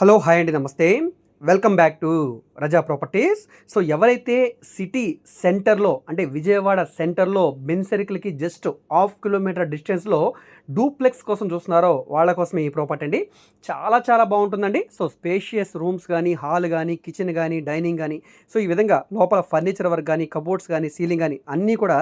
Hello hi అండి నమస్తే. Welcome back to Raza properties. So ఎవరైతే సిటీ సెంటర్లో అంటే విజయవాడ సెంటర్లో బెన్ సర్కిల్కి జస్ట్ హాఫ్ కిలోమీటర్ డిస్టెన్స్లో డూప్లెక్స్ కోసం చూస్తున్నారో వాళ్ళ కోసం ఈ ప్రాపర్టీ అండి. చాలా చాలా బాగుంటుందండి. సో స్పేషియస్ రూమ్స్ కానీ హాల్ కానీ కిచెన్ కానీ డైనింగ్ కానీ సో ఈ విధంగా లోపల ఫర్నిచర్ వర్క్ కానీ కబోర్డ్స్ కానీ సీలింగ్ కానీ అన్నీ కూడా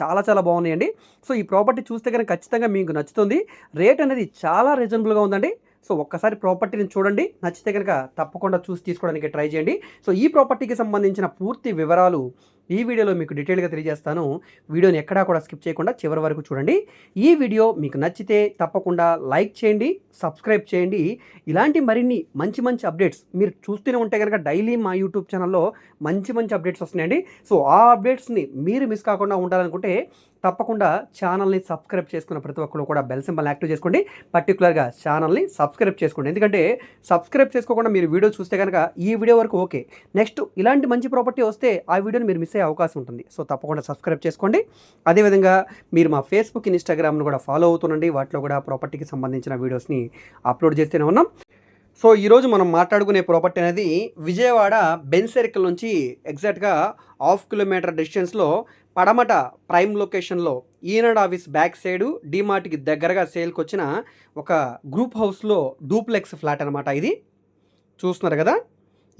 చాలా చాలా బాగున్నాయండి. సో ఈ ప్రాపర్టీ చూస్తే కనుక ఖచ్చితంగా మీకు నచ్చుతుంది. రేట్ అనేది చాలా రీజనబుల్గా ఉందండి. సో ఒక్కసారి ప్రాపర్టీని చూడండి. నచ్చితే కనుక తప్పకుండా చూసి తీసుకోవడానికి ట్రై చేయండి. సో ఈ ప్రాపర్టీకి సంబంధించిన పూర్తి వివరాలు ఈ వీడియోలో మీకు డీటెయిల్గా తెలియజేస్తాను. వీడియోని ఎక్కడా కూడా స్కిప్ చేయకుండా చివరి వరకు చూడండి. ఈ వీడియో మీకు నచ్చితే తప్పకుండా లైక్ చేయండి సబ్స్క్రైబ్ చేయండి. ఇలాంటి మరిన్ని మంచి మంచి అప్డేట్స్ మీరు చూస్తూనే ఉంటే కనుక డైలీ మా యూట్యూబ్ ఛానల్లో మంచి మంచి అప్డేట్స్ వస్తున్నాయండి. సో ఆ అప్డేట్స్ని మీరు మిస్ కాకుండా ఉండాలనుకుంటే తప్పకుండా ఛానల్ని సబ్స్క్రైబ్ చేసుకున్న ప్రతి ఒక్కరు కూడా బెల్ సింబల్ యాక్టివ్ చేసుకోండి. పర్టికులర్గా ఛానల్ని సబ్స్క్రైబ్ చేసుకోండి. ఎందుకంటే సబ్స్క్రైబ్ చేసుకోకుండా మీరు వీడియో చూస్తే కనుక ఈ వీడియో వరకు ఓకే. నెక్స్ట్ ఇలాంటి మంచి ప్రాపర్టీ వస్తే ఆ వీడియోని మీరు మిస్ అయ్యే అవకాశం ఉంటుంది. సో తప్పకుండా సబ్స్క్రైబ్ చేసుకోండి. అదేవిధంగా మీరు మా ఫేస్బుక్ ఇన్స్టాగ్రామ్ను కూడా ఫాలో అవుతుండండి. వాటిలో కూడా ప్రాపర్టీకి సంబంధించిన వీడియోస్ని అప్లోడ్ చేస్తూనే ఉన్నాం. సో ఈరోజు మనం మాట్లాడుకునే ప్రాపర్టీ అనేది విజయవాడ బెన్ సర్కిల్ నుంచి ఎగ్జాక్ట్గా హాఫ్ కిలోమీటర్ డిస్టెన్స్లో పడమట ప్రైమ్ లొకేషన్లో ఈనాడు ఆఫీస్ బ్యాక్ సైడు డీమార్ట్కి దగ్గరగా సేల్కి వచ్చిన ఒక గ్రూప్ హౌస్లో డూప్లెక్స్ ఫ్లాట్ అనమాట ఇది. చూస్తున్నారు కదా?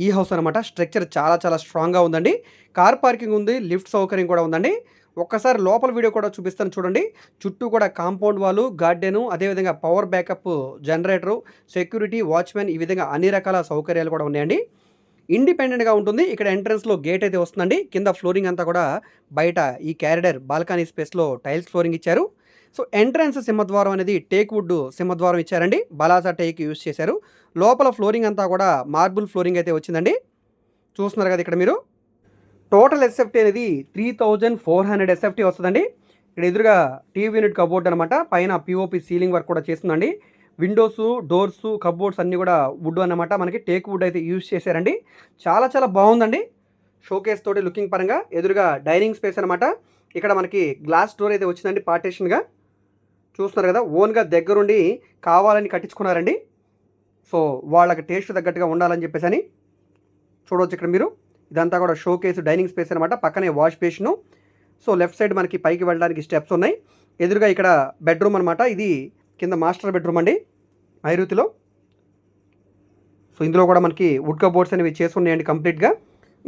ఈ హౌస్ అనమాట స్ట్రక్చర్ చాలా చాలా స్ట్రాంగ్గా ఉందండి. కార్ పార్కింగ్ ఉంది లిఫ్ట్ సౌకర్యం కూడా ఉందండి. ఒక్కసారి లోపల వీడియో కూడా చూపిస్తాను చూడండి. చుట్టూ కూడా కాంపౌండ్ వాళ్ళు గార్డెను అదేవిధంగా power backup generator security watchman ఈ విధంగా అన్ని రకాల సౌకర్యాలు కూడా ఉన్నాయండి. ఇండిపెండెంట్గా ఉంటుంది. ఇక్కడ ఎంట్రన్స్లో గేట్ అయితే వస్తుందండి. కింద ఫ్లోరింగ్ అంతా కూడా బయట ఈ క్యారిడర్ బాల్కనీ స్పేస్లో టైల్స్ ఫ్లోరింగ్ ఇచ్చారు. సో ఎంట్రన్స్ సింహద్వారం అనేది టేక్ వుడ్ సింహద్వారం ఇచ్చారండి. బలాసా టేక్ యూస్ చేశారు. లోపల ఫ్లోరింగ్ అంతా కూడా మార్బుల్ ఫ్లోరింగ్ అయితే వచ్చిందండి. చూస్తున్నారు కదా ఇక్కడ మీరు. టోటల్ ఎస్ఎఫ్టీ అనేది three thousand four hundred SFT వస్తుందండి. ఇక్కడ ఎదురుగా టీవీ యూనిట్ కబోర్డ్ అనమాట పైన పిఓపి సీలింగ్ వర్క్ కూడా చేస్తుందండి. విండోస్ డోర్స్ కబోర్డ్స్ అన్నీ కూడా వుడ్ అన్నమాట. మనకి టేక్ వుడ్ అయితే యూజ్ చేశారండి. చాలా చాలా బాగుందండి. షోకేస్ తోటి లుకింగ్ పరంగా ఎదురుగా డైనింగ్ స్పేస్ అనమాట ఇక్కడ మనకి గ్లాస్ డోర్ అయితే వచ్చిందండి పార్టేషన్గా చూస్తున్నారు కదా ఓన్గా దగ్గరుండి కావాలని కట్టించుకున్నారండి. సో వాళ్ళకి టేస్ట్ తగ్గట్టుగా ఉండాలని చెప్పేసి అని చూడవచ్చు ఇక్కడ మీరు. ఇదంతా కూడా షోకేస్ డైనింగ్ స్పేస్ అనమాట పక్కనే wash basin. So left side మనకి పైకి వెళ్ళడానికి స్టెప్స్ ఉన్నాయి. ఎదురుగా ఇక్కడ బెడ్రూమ్ అనమాట ఇది కింద మాస్టర్ బెడ్రూమ్ అండి ఐరుతిలో. సో ఇందులో కూడా మనకి వుడ్ కబోర్డ్స్ అనేవి చేసి ఉన్నాయండి కంప్లీట్గా.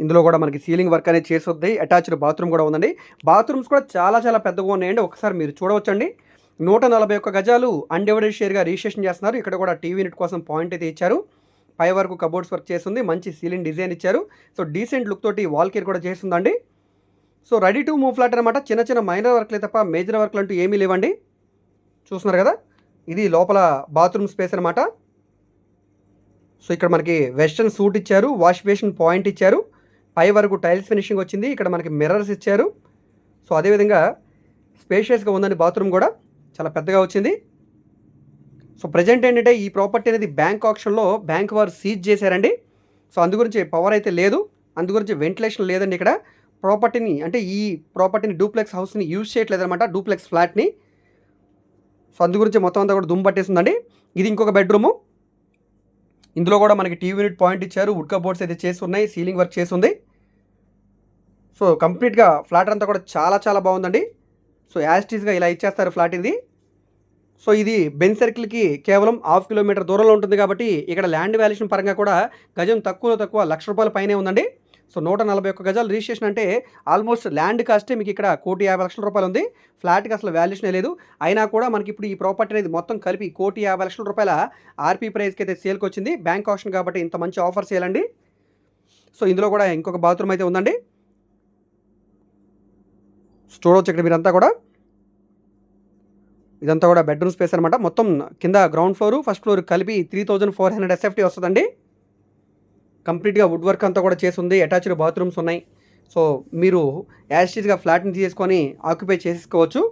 ఇందులో కూడా మనకి సీలింగ్ వర్క్ అనేది చేసి అటాచ్డ్ బాత్రూమ్ కూడా ఉందండి. బాత్రూమ్స్ కూడా చాలా చాలా పెద్దగా ఉన్నాయండి ఒకసారి మీరు చూడవచ్చండి. నూట నలభై ఒక్క గజాలు అన్డివైడెడ్ షేర్గా రిజిస్ట్రేషన్ చేస్తున్నారు. ఇక్కడ కూడా టీవీ యూనిట్ కోసం పాయింట్ అయితే ఇచ్చారు. పై వరకు కబోర్డ్స్ వర్క్ చేస్తుంది మంచి సీలింగ్ డిజైన్ ఇచ్చారు. సో డీసెంట్ లుక్ తోటి వాల్ కేర్ కూడా చేస్తుందండి. So ready to move flat అనమాట చిన్న చిన్న మైనర్ వర్క్లే తప్ప మేజర్ వర్క్లు అంటూ ఏమీ లేవండి. చూస్తున్నారు కదా? ఇది లోపల బాత్రూమ్ స్పేస్ అనమాట సో ఇక్కడ మనకి వెస్టర్న్ సూట్ ఇచ్చారు వాష్ బేసిన్ పాయింట్ ఇచ్చారు పై వరకు టైల్స్ ఫినిషింగ్ వచ్చింది ఇక్కడ మనకి మిర్రర్స్ ఇచ్చారు. సో అదేవిధంగా స్పేషియస్గా ఉందండి బాత్రూమ్ కూడా చాలా పెద్దగా వచ్చింది. సో ప్రజెంట్ ఏంటంటే ఈ ప్రాపర్టీ అనేది బ్యాంక్ ఆప్షన్లో బ్యాంక్ వారు సీజ్ చేశారండి. సో అందు గురించి పవర్ అయితే లేదు అందు గురించి వెంటిలేషన్ లేదండి ఇక్కడ. ప్రాపర్టీని అంటే ఈ ప్రాపర్టీని డూప్లెక్స్ హౌస్ని యూజ్ చేయట్లేదనమాట డూప్లెక్స్ ఫ్లాట్ని సో అందు గురించి మొత్తం అంతా కూడా దుమ్ము పట్టేస్తుందండి ఇది ఇంకొక బెడ్రూము. ఇందులో కూడా మనకి టీవీ యూనిట్ పాయింట్ ఇచ్చారు. వుడ్ కబోర్డ్స్ అయితే చేసి ఉన్నాయి. సీలింగ్ వర్క్ చేసి ఉంది. సో కంప్లీట్గా ఫ్లాట్ అంతా కూడా చాలా చాలా బాగుందండి. సో యాస్టీస్గా ఇలా ఇచ్చేస్తారు ఫ్లాట్ ఇది. సో ఇది బెన్ సర్కిల్కి కేవలం హాఫ్ కిలోమీటర్ దూరంలో ఉంటుంది కాబట్టి ఇక్కడ ల్యాండ్ వాల్యుయేషన్ పరంగా కూడా గజం తక్కువలో తక్కువ లక్ష రూపాయల పైనే ఉందండి. సో నూట నలభై ఒక్క గజాలు రిజిస్ట్రేషన్ అంటే ఆల్మోస్ట్ ల్యాండ్ కాస్టే మీకు ఇక్కడ కోటి యాభై లక్షల రూపాయలు ఉంది. ఫ్లాట్కి అసలు వాల్యుయేషన్ లేదు. అయినా కూడా మనకి ఇప్పుడు ఈ ప్రాపర్టీ అనేది మొత్తం కలిపి కోటి యాభై లక్షల రూపాయల ఆర్పీ ప్రైస్కి అయితే సేల్కి వచ్చింది. బ్యాంక్ ఆప్షన్ కాబట్టి ఇంత మంచి ఆఫర్ చేయాలండి సో ఇందులో కూడా ఇంకొక బాత్రూమ్ అయితే ఉందండి. చూడవచ్చు ఇక్కడ మీరంతా కూడా. ఇదంతా కూడా బెడ్రూమ్ స్పేస్ అనమాట మొత్తం కింద గ్రౌండ్ ఫ్లోర్ ఫస్ట్ ఫ్లోర్ కలిపి three thousand four hundred SFT వస్తుందండి. కంప్లీట్గా వుడ్ వర్క్ అంతా కూడా చేసి ఉంది అటాచ్డ్ బాత్రూమ్స్ ఉన్నాయి. సో మీరు యాస్టీస్గా ఫ్లాట్ని తీసుకొని ఆక్యుపై చేసుకోవచ్చు.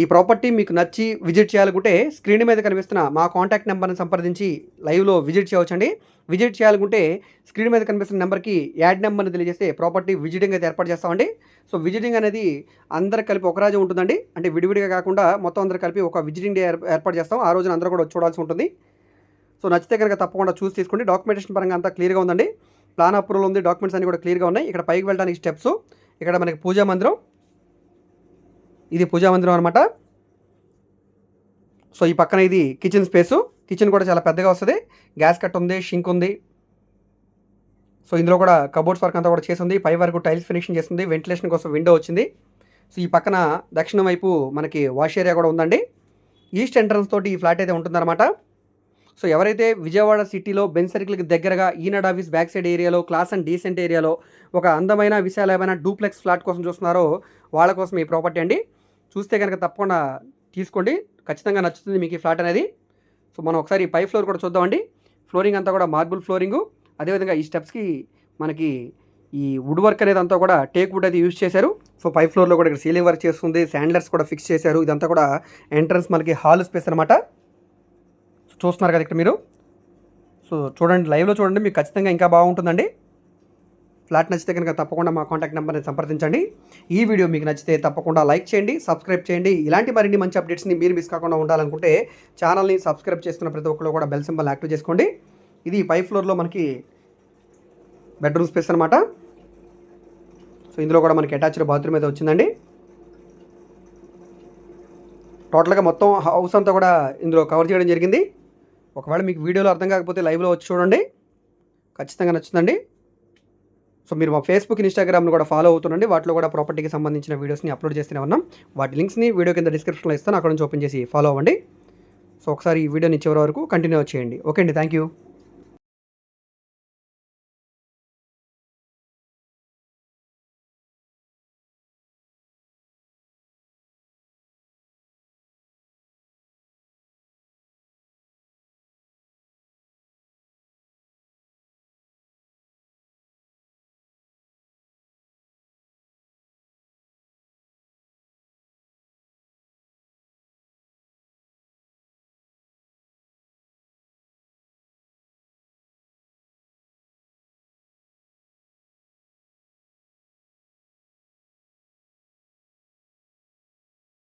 ఈ ప్రాపర్టీ మీకు నచ్చి విజిట్ చేయాలనుకుంటే స్క్రీన్ మీద కనిపిస్తున్న మా కాంటాక్ట్ నెంబర్ని సంప్రదించి లైవ్లో విజిట్ చేయవచ్చండి. విజిట్ చేయాలనుకుంటే స్క్రీన్ మీద కనిపిస్తున్న నెంబర్కి యాడ్ నెంబర్ని తెలియజేస్తే ప్రాపర్టీ విజిటింగ్ అయితే ఏర్పాటు చేస్తామండి. సో విజిటింగ్ అనేది అందరు కలిపి ఒక రోజు ఉంటుందండి. అంటే విడివిడిగా కాకుండా మొత్తం అందరు కలిపి ఒక విజిటింగ్ డే ఏర్పాటు చేస్తాం. ఆ రోజున అందరూ కూడా చూడాల్సి ఉంటుంది. సో నచ్చితే కనుక తప్పకుండా చూసి తీసుకోండి. డాక్యుమెంటేషన్ పరంగా అంతా క్లియర్గా ఉందండి. ప్లాన్ అప్రూవల్ ఉంది. డాక్యుమెంట్స్ అన్ని కూడా క్లియర్గా ఉన్నాయి. ఇక్కడ పైకి వెళ్ళడానికి స్టెప్స్. ఇక్కడ మనకి పూజా మందిరం. ఇది పూజా మందిరం అనమాట సో ఈ పక్కన ఇది కిచెన్ స్పేసు. కిచెన్ కూడా చాలా పెద్దగా వస్తుంది. గ్యాస్ కట్ ఉంది షింక్ ఉంది. సో ఇందులో కూడా కబోర్డ్స్ వర్క్ అంతా కూడా చేసింది పై వరకు టైల్స్ ఫినిషింగ్ చేస్తుంది. వెంటిలేషన్ కోసం విండో వచ్చింది. సో ఈ పక్కన దక్షిణం వైపు మనకి వాష్ ఏరియా కూడా ఉందండి. ఈస్ట్ ఎంట్రన్స్ తోటి ఈ ఫ్లాట్ అయితే ఉంటుందన్నమాట. సో ఎవరైతే విజయవాడ సిటీలో బెన్ సర్కిల్కి దగ్గరగా ఈనాడ్ ఆఫీస్ బ్యాక్ సైడ్ ఏరియాలో క్లాస్ అండ్ డీసెంట్ ఏరియాలో ఒక అందమైన విశాలమైన డూప్లెక్స్ ఫ్లాట్ కోసం చూస్తున్నారో వాళ్ళ కోసం ఈ ప్రాపర్టీ అండి. చూస్తే కనుక తప్పకుండా తీసుకోండి. ఖచ్చితంగా నచ్చుతుంది మీకు ఈ ఫ్లాట్ అనేది. సో మనం ఒకసారి పై ఫ్లోర్ కూడా చూద్దామండి. ఫ్లోరింగ్ అంతా కూడా మార్బుల్ ఫ్లోరింగు. అదేవిధంగా ఈ స్టెప్స్కి మనకి ఈ వుడ్ వర్క్ అనేది అంతా కూడా టేక్ వుడ్ అయితే యూజ్ చేశారు. సో పై ఫ్లోర్లో కూడా ఇక్కడ సీలింగ్ వర్క్ చేస్తుంది. శాండ్లర్స్ కూడా ఫిక్స్ చేశారు. ఇదంతా కూడా ఎంట్రన్స్ మనకి హాల్ స్పేస్ అనమాట చూస్తున్నారు కదా ఇక్కడ మీరు. సో చూడండి లైవ్లో చూడండి మీకు ఖచ్చితంగా ఇంకా బాగుంటుందండి. ఫ్లాట్ నచ్చితే కనుక తప్పకుండా మా కాంటాక్ట్ నెంబర్ని సంప్రదించండి. ఈ వీడియో మీకు నచ్చితే తప్పకుండా లైక్ చేయండి సబ్స్క్రైబ్ చేయండి. ఇలాంటి మరిన్ని మంచి అప్డేట్స్ని మీరు మిస్ కాకుండా ఉండాలనుకుంటే ఛానల్ని సబ్స్క్రైబ్ చేసుకున్న ప్రతి ఒక్కరు కూడా బెల్ సింబల్ యాక్టివ్ చేసుకోండి. ఇది పై ఫ్లోర్లో మనకి బెడ్రూమ్ స్పేస్ అనమాట సో ఇందులో కూడా మనకి అటాచ్డ్ బాత్రూమ్ అయితే వచ్చిందండి. టోటల్గా మొత్తం హౌస్ అంతా కూడా ఇందులో కవర్ చేయడం జరిగింది. ఒకవేళ మీకు వీడియోలో అర్థం కాకపోతే లైవ్లో వచ్చి చూడండి. ఖచ్చితంగా నచ్చుతుందండి. సో మీరు మా ఫేస్బుక్ ఇన్స్టాగ్రామ్ను కూడా ఫాలో అవుతుండండి. వాటిలో కూడా ప్రాపర్టీకి సంబంధించిన వీడియోస్ని అప్లోడ్ చేస్తూనే ఉన్నాం. వాటి లింక్స్ని వీడియో కింద డిస్క్రిప్షన్లో ఇస్తాను. అక్కడ నుంచి ఓపెన్ చేసి ఫాలో అవ్వండి. సో ఒకసారి ఈ వీడియోని చివరి వరకు కంటిన్యూ చేయండి. ఓకే అండి థ్యాంక్ యూ